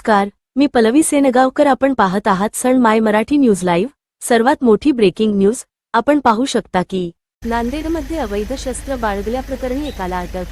नमस्कार मी पलवी सेनगावकर आपण पाहत आहात सण माय मराठी न्यूज लाईव्ह. सर्वात मोठी ब्रेकिंग न्यूज आपण पाहू शकता की नांदेडमध्ये अवैध शस्त्र बाळगल्याप्रकरणी एकाला अटक.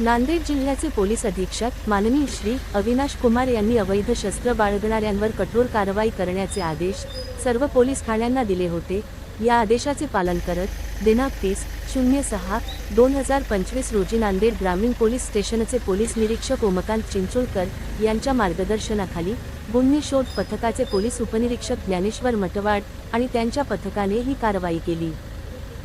नांदेड जिल्ह्याचे पोलीस अधीक्षक माननीय श्री अविनाश कुमार यांनी अवैध शस्त्र बाळगणाऱ्यांवर कठोर कारवाई करण्याचे आदेश सर्व पोलीस ठाण्यांना दिले होते. या आदेशाचे पालन करत दिनांक तीस शून्य सहा दोन हजार पंचवीस रोजी नांदेड ग्रामीण पोलीस स्टेशनचे पोलीस निरीक्षक ओमकांत चिंचोळकर यांच्या मार्गदर्शनाखाली गुन्हे शोध पथकाचे पोलीस उपनिरीक्षक ज्ञानेश्वर मटवाड आणि त्यांच्या पथकाने ही कारवाई केली.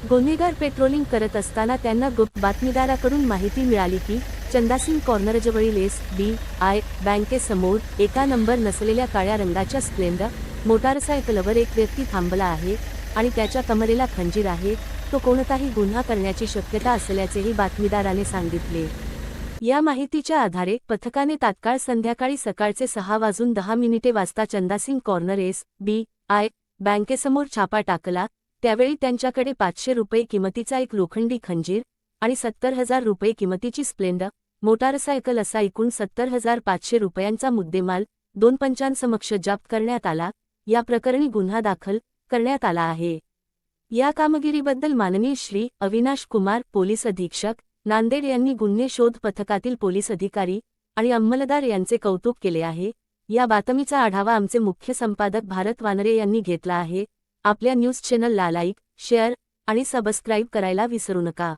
गुन्हेगार पेट्रोलिंग करत असताना त्यांना गुप्त बातमीदाराकडून माहिती मिळाली की चंदासिंग कॉर्नरजवळील एस बी आय बँकेसमोर एका नंबर नसलेल्या काळ्या रंगाच्या स्प्लेंडर मोटारसायकलवर एक व्यक्ती थांबला आहे. आणि त्याच्या कमरेला खंजीर आहे तो कोणताही गुन्हा करण्याची शक्यता असल्याचेही बातमीदाराने सांगितले. या माहितीच्या आधारे पथकाने तात्काळ संध्याकाळी सकाळचे सहा वाजून दहा मिनिटे वाजता Chandasingh corner S B I बँकेसमोर छापा टाकला त्यावेळी त्यांच्याकडे पाचशे रुपये किमतीचा एक लोखंडी खंजीर आणि सत्तर हजार रुपये किमतीची स्प्लेंडर मोटारसायकल असा एकूण सत्तर हजार पाचशे रुपयांचा मुद्देमाल दोन पंचांसमक्ष जप्त करण्यात आला. या प्रकरणी गुन्हा दाखल करण्यात आला आहे. या कामगिरीबद्दल माननीय श्री अविनाश कुमार पोलीस अधीक्षक नांदेड यांनी गुन्हे शोध पथकातील पोलीस अधिकारी आणि अंमलदार यांचे कौतुक केले आहे. या बातमीचा आढावा आमचे मुख्य संपादक भारत वानरे यांनी घेतला आहे. आपल्या न्यूज चॅनलला लाईक शेअर आणि सबस्क्राईब करायला विसरू नका.